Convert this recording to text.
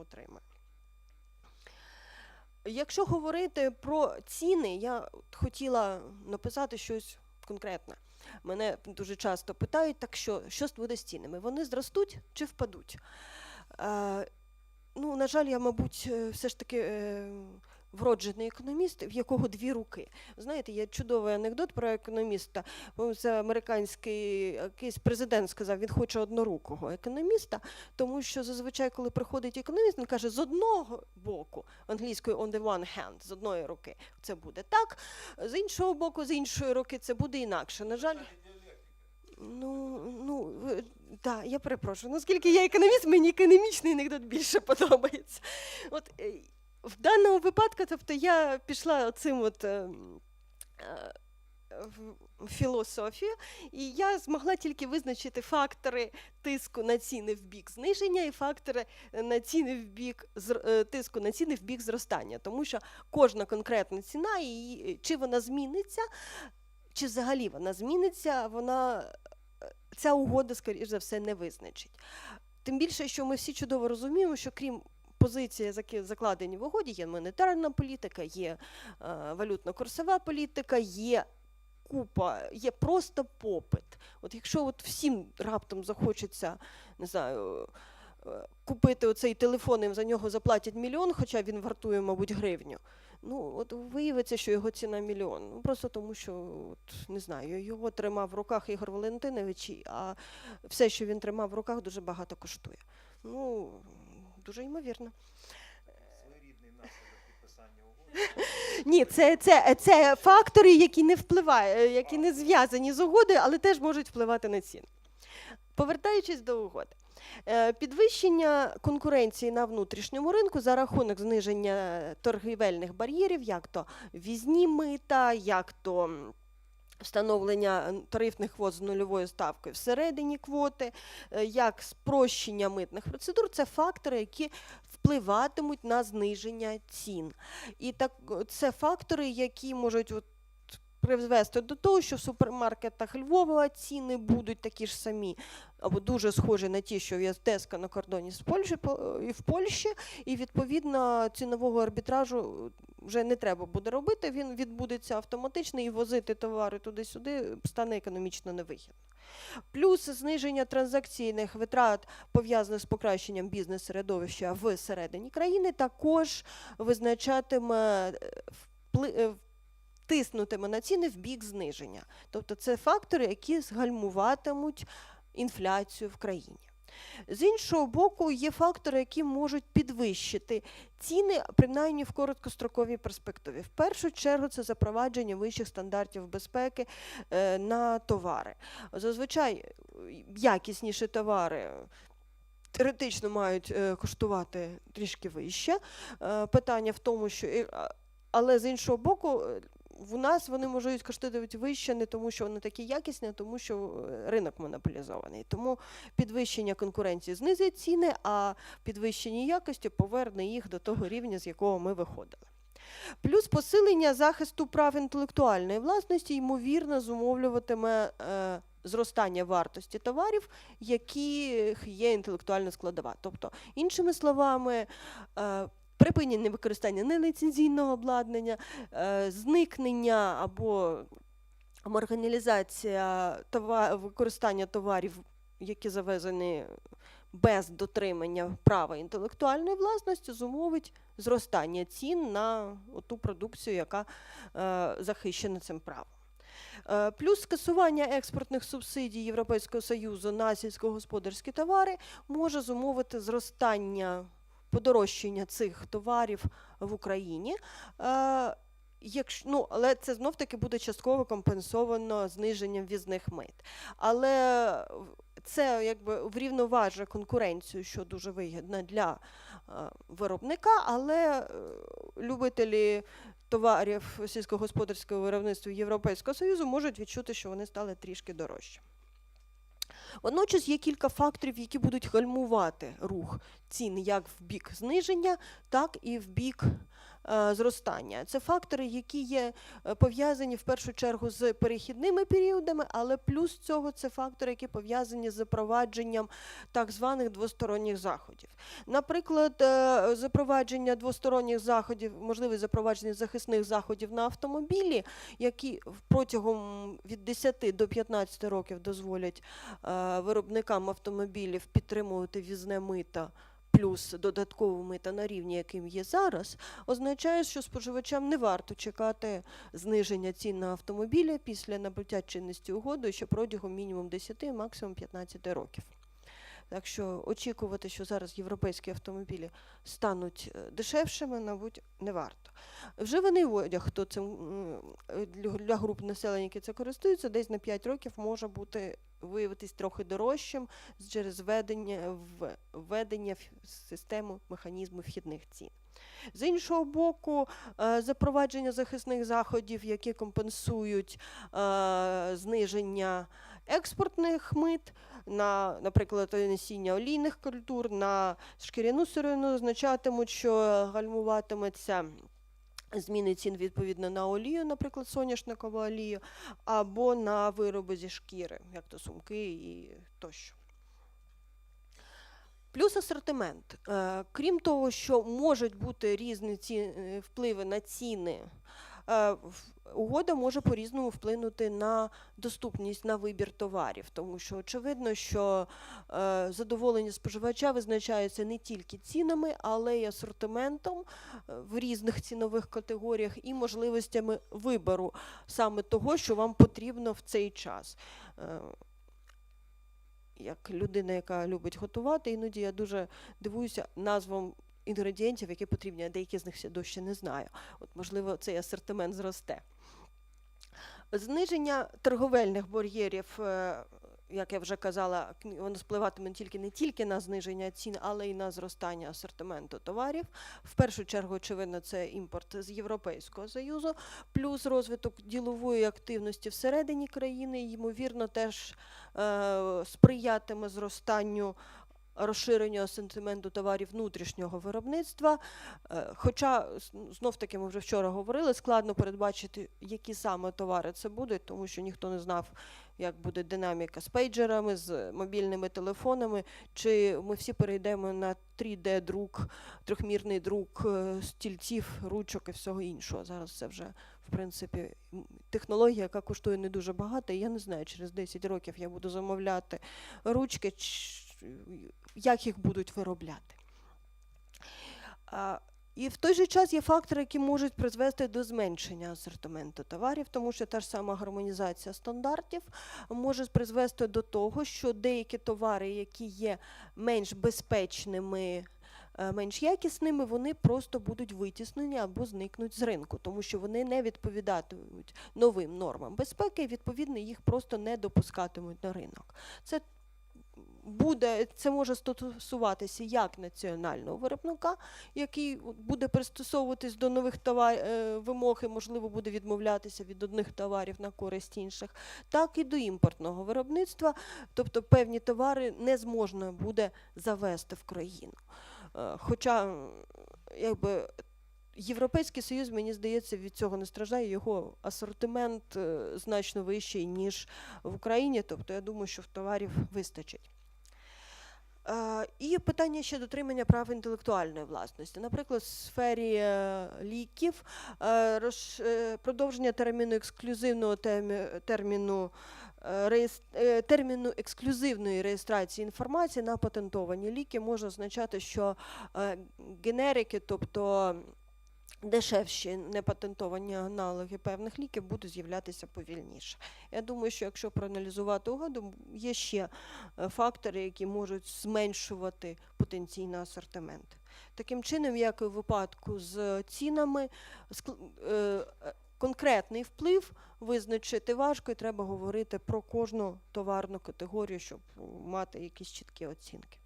отримає. Якщо говорити про ціни, я хотіла написати щось конкретне. Мене дуже часто питають, так що, що буде з цінами? Вони зростуть чи впадуть? Е, ну, на жаль, я, мабуть, е, все ж таки е, вроджений економіст, в якого дві руки. Знаєте, є чудовий анекдот про економіста. Це американський якийсь президент сказав, він хоче однорукого економіста, тому що зазвичай, коли приходить економіст, він каже, з одного боку, англійською on the one hand, з одної руки це буде так, з іншого боку, з іншої руки це буде інакше. На жаль, Ну, ну, да, я перепрошую. Наскільки я економіст, мені економічний анекдот більше подобається. От е, в даному випадку, тобто я пішла цим от. е, е, філософію, і я змогла тільки визначити фактори тиску на ціни в бік зниження і фактори е, на ціни в бік тиску на ціни в бік зростання, тому що кожна конкретна ціна, і чи вона зміниться, чи взагалі вона зміниться, вона ця угода, скоріш за все, не визначить. Тим більше, що ми всі чудово розуміємо, що крім позиції, заки- закладені в угоді, є монетарна політика, є е, валютно-курсова політика, є купа, є просто попит. От якщо от всім раптом захочеться, не знаю. е, Купити оцей телефон, їм за нього заплатять мільйон, хоча він вартує, мабуть, гривню. Ну, от виявиться, що його ціна мільйон. Ну, просто тому, що от, не знаю, його тримав в руках Ігор Валентинович, а все, що він тримав в руках, дуже багато коштує. Ну, дуже ймовірно. Своєрідний наслідок підписання угоди. Ні, це, це, це фактори, які не впливають, які не зв'язані з угодою, але теж можуть впливати на ціну. Повертаючись до угоди. Е, Підвищення конкуренції на внутрішньому ринку за рахунок зниження торгівельних бар'єрів, як то візні мита, як то встановлення тарифних квот з нульовою ставкою всередині квоти, е, як спрощення митних процедур це фактори, які впливатимуть на зниження цін. І так це фактори, які можуть от призвести до того, що в супермаркетах Львова ціни будуть такі ж самі, або дуже схожі на ті, що є Теска на кордоні з Польщі по- і в Польщі, і відповідно цінового арбітражу вже не треба буде робити. Він відбудеться автоматично і возити товари туди-сюди стане економічно невигідно. Плюс зниження транзакційних витрат пов'язаних з покращенням бізнес-середовища всередині країни також визначатиме е, впли- е, тиснутиме на ціни в бік зниження. Тобто це фактори, які згальмуватимуть інфляцію в країні. З іншого боку, є фактори, які можуть підвищити ціни, принаймні в короткостроковій перспективі. В першу чергу це запровадження вищих стандартів безпеки е, на товари. Зазвичай е, якісніші товари теоретично мають е, коштувати трішки вище. Е, питання в тому, що але з іншого боку, е, в нас вони можуть коштувати вище не тому, що вони такі якісні, а тому, що е, ринок монополізований. Тому підвищення конкуренції знизить ціни, а підвищення якості поверне їх до того рівня, з якого ми виходили. Плюс посилення захисту прав інтелектуальної власності, ймовірно, зумовлюватиме е, зростання вартості товарів, яких є інтелектуальна складова. Тобто, іншими словами, е, припинення використання неліцензійного обладнання, е, зникнення або маргіналізація використання товарів, які завезені без дотримання права інтелектуальної власності, зумовить зростання цін на ту продукцію, яка е, захищена цим правом. Е, Плюс скасування експортних субсидій Європейського Союзу на сільськогосподарські товари може зумовити зростання подорожчання цих товарів в Україні. Е, Якщо, ну, але це знов таки буде частково компенсовано зниженням візних мит. Але це якби врівноважує конкуренцію, що дуже вигідно для е, виробника, але е, любителі товарів сільськогосподарського виробництва Європейського Союзу можуть відчути, що вони стали трішки дорожче. Водночас є кілька факторів, які будуть гальмувати рух цін як в бік зниження, так і в бік е, зростання. Це фактори, які є е, пов'язані в першу чергу з перехідними періодами, але плюс цього це фактори, які пов'язані з запровадженням так званих двосторонніх заходів. Наприклад, е, запровадження двосторонніх заходів, можливість запровадження захисних заходів на автомобілі, які протягом від 10 до 15 років дозволять виробникам автомобілів підтримувати візне мита. Плюс додаткове мита на рівні, яким є зараз, означає, що споживачам не варто чекати зниження цін на автомобілі після набуття чинності угоди, що протягом мінімум 10, максимум 15 років. Так що очікувати, що зараз європейські автомобілі стануть е, дешевшими, мабуть, не варто. Вживаний одяг, хто цим е, для груп населення, які це користуються, десь на 5 років може бути виявитись трохи дорожчим через введення введення в систему механізму вхідних цін. З іншого боку, е, запровадження захисних заходів, які компенсують зниження експортних мит на, наприклад, насіння олійних культур, на шкіряну сировину, означатимуть, що гальмуватиметься зміни цін відповідно на олію, наприклад, соняшникову олію, або на вироби зі шкіри, як то сумки і тощо. Плюс асортимент. Е, Крім того, що можуть бути різні е, впливи на ціни, угода може по-різному вплинути на доступність на вибір товарів, тому що очевидно, що е, задоволення споживача визначається не тільки цінами, але й асортиментом е, в різних цінових категоріях і можливостями вибору саме того, що вам потрібно в цей час. Е, Як людина, яка любить готувати, іноді я дуже дивуюся назвам інгредієнтів, які потрібні, а деякі з них досі не знаю. От, можливо, цей асортимент зросте. Зниження торговельних бар'єрів, е, як я вже казала, воно спливатиме тільки не тільки на зниження цін, але й на зростання асортименту товарів. В першу чергу, очевидно, це імпорт з Європейського Союзу, плюс розвиток ділової активності всередині країни, ймовірно, теж е, сприятиме зростанню. Розширенню асортименту товарів внутрішнього виробництва. Е, Хоча знов таки ми вже вчора говорили, складно передбачити, які саме товари це будуть, тому що ніхто не знав, як буде динаміка з пейджерами, з мобільними телефонами, чи ми всі перейдемо на 3D-друк, трьохмірний друк е, стільців, ручок і всього іншого. Зараз це вже, в принципі, технологія, яка коштує не дуже багато. І я не знаю, через 10 років я буду замовляти ручки, як їх будуть виробляти. І в той же час є фактори, які можуть призвести до зменшення асортименту товарів, тому що та ж сама гармонізація стандартів може призвести до того, що деякі товари, які є менш безпечними, е, менш якісними, вони просто будуть витіснені або зникнуть з ринку, тому що вони не відповідатимуть новим нормам безпеки, і відповідно їх просто не допускатимуть на ринок. Це буде це може стосуватися як національного виробника, який буде пристосовуватись до нових товар, е, вимог і, можливо, буде відмовлятися від одних товарів на користь інших, так і до імпортного виробництва, тобто певні товари не зможна буде завести в країну. Е, Хоча, якби. Європейський Союз, мені здається, від цього не страждає. Його асортимент е, значно вищий, ніж в Україні. Тобто, я думаю, що в товарів вистачить. Е, І питання ще дотримання прав інтелектуальної власності. Наприклад, в сфері е, ліків е, продовження терміну ексклюзивного терміну. Терміну ексклюзивної реєстрації інформації на патентовані ліки може означати, що генерики, тобто дешевші непатентовані аналоги певних ліків, будуть з'являтися повільніше. Я думаю, що якщо проаналізувати угоду, є ще е, фактори, які можуть зменшувати потенційний асортимент. Таким чином, як і в випадку з цінами, е, конкретний вплив визначити важко, і треба говорити про кожну товарну категорію, щоб мати якісь чіткі оцінки.